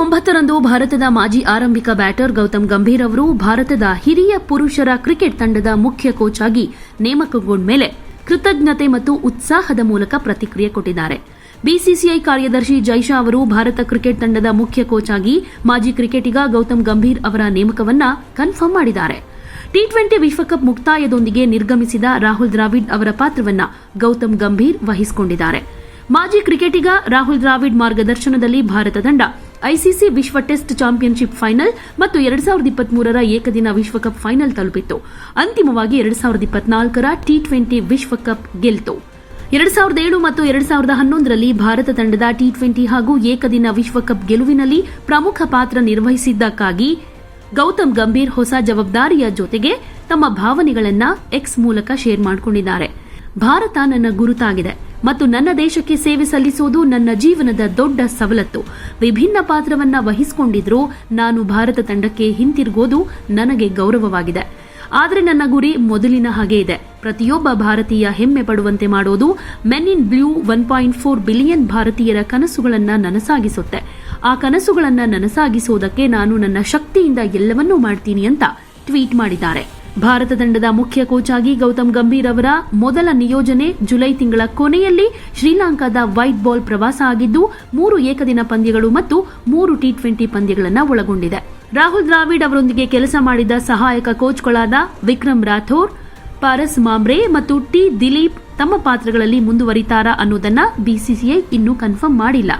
ಒಂಬತ್ತರಂದು ಭಾರತದ ಮಾಜಿ ಆರಂಭಿಕ ಬ್ಯಾಟರ್ ಗೌತಮ್ ಗಂಭೀರ್ ಅವರು ಭಾರತದ ಹಿರಿಯ ಪುರುಷರ ಕ್ರಿಕೆಟ್ ತಂಡದ ಮುಖ್ಯ ಕೋಚ್ ಆಗಿ ನೇಮಕಗೊಂಡ ಮೇಲೆ ಕೃತಜ್ಞತೆ ಮತ್ತು ಉತ್ಸಾಹದ ಮೂಲಕ ಪ್ರತಿಕ್ರಿಯೆ ಕೊಟ್ಟಿದ್ದಾರೆ. ಬಿಸಿಸಿಐ ಕಾರ್ಯದರ್ಶಿ ಜೈಶಾ ಅವರು ಭಾರತ ಕ್ರಿಕೆಟ್ ತಂಡದ ಮುಖ್ಯ ಕೋಚ್ ಆಗಿ ಮಾಜಿ ಕ್ರಿಕೆಟಿಗ ಗೌತಮ್ ಗಂಭೀರ್ ಅವರ ನೇಮಕವನ್ನ ಕನ್ಫರ್ಮ್ ಮಾಡಿದ್ದಾರೆ. ಟಿ ಟ್ವೆಂಟಿ ವಿಶ್ವಕಪ್ ಮುಕ್ತಾಯದೊಂದಿಗೆ ನಿರ್ಗಮಿಸಿದ ರಾಹುಲ್ ದ್ರಾವಿಡ್ ಅವರ ಪಾತ್ರವನ್ನ ಗೌತಮ್ ಗಂಭೀರ್ ವಹಿಸಿಕೊಂಡಿದ್ದಾರೆ. ಮಾಜಿ ಕ್ರಿಕೆಟಿಗ ರಾಹುಲ್ ದ್ರಾವಿಡ್ ಮಾರ್ಗದರ್ಶನದಲ್ಲಿ ಭಾರತ ತಂಡ ಐಸಿಸಿ ವಿಶ್ವ ಟೆಸ್ಟ್ ಚಾಂಪಿಯನ್ಶಿಪ್ ಫೈನಲ್ ಮತ್ತು ಎರಡ್ ಸಾವಿರದ ಇಪ್ಪತ್ಮೂರರ ಏಕದಿನ ವಿಶ್ವಕಪ್ ಫೈನಲ್ ತಲುಪಿತ್ತು. ಅಂತಿಮವಾಗಿ ಎರಡ್ ಸಾವಿರದ ಇಪ್ಪತ್ನಾಲ್ಕರ ಟಿ ಟ್ವೆಂಟಿ ವಿಶ್ವಕಪ್ ಗೆಲ್ತು. ಎರಡ್ ಸಾವಿರದ ಏಳು ಮತ್ತು ಎರಡ್ ಸಾವಿರದ ಹನ್ನೊಂದರಲ್ಲಿ ಭಾರತ ತಂಡದ ಟಿ ಟ್ವೆಂಟಿ ಹಾಗೂ ಏಕದಿನ ವಿಶ್ವಕಪ್ ಗೆಲುವಿನಲ್ಲಿ ಪ್ರಮುಖ ಪಾತ್ರ ನಿರ್ವಹಿಸಿದ್ದಕ್ಕಾಗಿ ಗೌತಮ್ ಗಂಭೀರ್ ಹೊಸ ಜವಾಬ್ದಾರಿಯ ಜೊತೆಗೆ ತಮ್ಮ ಭಾವನೆಗಳನ್ನು ಎಕ್ಸ್ ಮೂಲಕ ಶೇರ್ ಮಾಡಿಕೊಂಡಿದ್ದಾರೆ. ಭಾರತ ನನ್ನ ಗುರುತಾಗಿದೆ. ಮತ್ತು ನನ್ನ ದೇಶಕ್ಕೆ ಸೇವೆ ಸಲ್ಲಿಸುವುದು ನನ್ನ ಜೀವನದ ದೊಡ್ಡ ಸವಲತ್ತು. ವಿಭಿನ್ನ ಪಾತ್ರವನ್ನ ವಹಿಸಿಕೊಂಡಿದ್ರೂ ನಾನು ಭಾರತ ತಂಡಕ್ಕೆ ಹಿಂತಿರುಗೋದು ನನಗೆ ಗೌರವವಾಗಿದೆ. ಆದರೆ ನನ್ನ ಗುರಿ ಮೊದಲಿನ ಹಾಗೆ ಇದೆ. ಪ್ರತಿಯೊಬ್ಬ ಭಾರತೀಯ ಹೆಮ್ಮೆ ಪಡುವಂತೆ ಮಾಡೋದು men in blue one point four billion ಭಾರತೀಯರ ಕನಸುಗಳನ್ನು ನನಸಾಗಿಸುತ್ತೆ. ಆ ಕನಸುಗಳನ್ನು ನನಸಾಗಿಸುವುದಕ್ಕೆ ನಾನು ನನ್ನ ಶಕ್ತಿಯಿಂದ ಎಲ್ಲವನ್ನೂ ಮಾಡ್ತೀನಿ ಅಂತ ಟ್ವೀಟ್ ಮಾಡಿದ್ದಾರೆ. ಭಾರತ ತಂಡದ ಮುಖ್ಯ ಕೋಚ್ ಆಗಿ ಗೌತಮ್ ಗಂಭೀರ್ ಅವರ ಮೊದಲ ನಿಯೋಜನೆ ಜುಲೈ ತಿಂಗಳ ಕೊನೆಯಲ್ಲಿ ಶ್ರೀಲಂಕಾದ ವೈಟ್ ಬಾಲ್ ಪ್ರವಾಸ ಆಗಿದ್ದು, ಮೂರು ಏಕದಿನ ಪಂದ್ಯಗಳು ಮತ್ತು ಮೂರು ಟಿ ಟ್ವೆಂಟಿ ಪಂದ್ಯಗಳನ್ನು ಒಳಗೊಂಡಿದೆ. ರಾಹುಲ್ ದ್ರಾವಿಡ್ ಅವರೊಂದಿಗೆ ಕೆಲಸ ಮಾಡಿದ ಸಹಾಯಕ ಕೋಚ್ಗಳಾದ ವಿಕ್ರಮ್ ರಾಥೋರ್ ಪಾರಸ್ ಮಾಮ್ರೆ ಮತ್ತು ಟಿ ದಿಲೀಪ್ ತಮ್ಮ ಪಾತ್ರಗಳಲ್ಲಿ ಮುಂದುವರಿತಾರಾ ಅನ್ನೋದನ್ನ ಬಿಸಿಸಿಐ ಇನ್ನೂ ಕನ್ಫರ್ಮ್ ಮಾಡಿಲ್ಲ.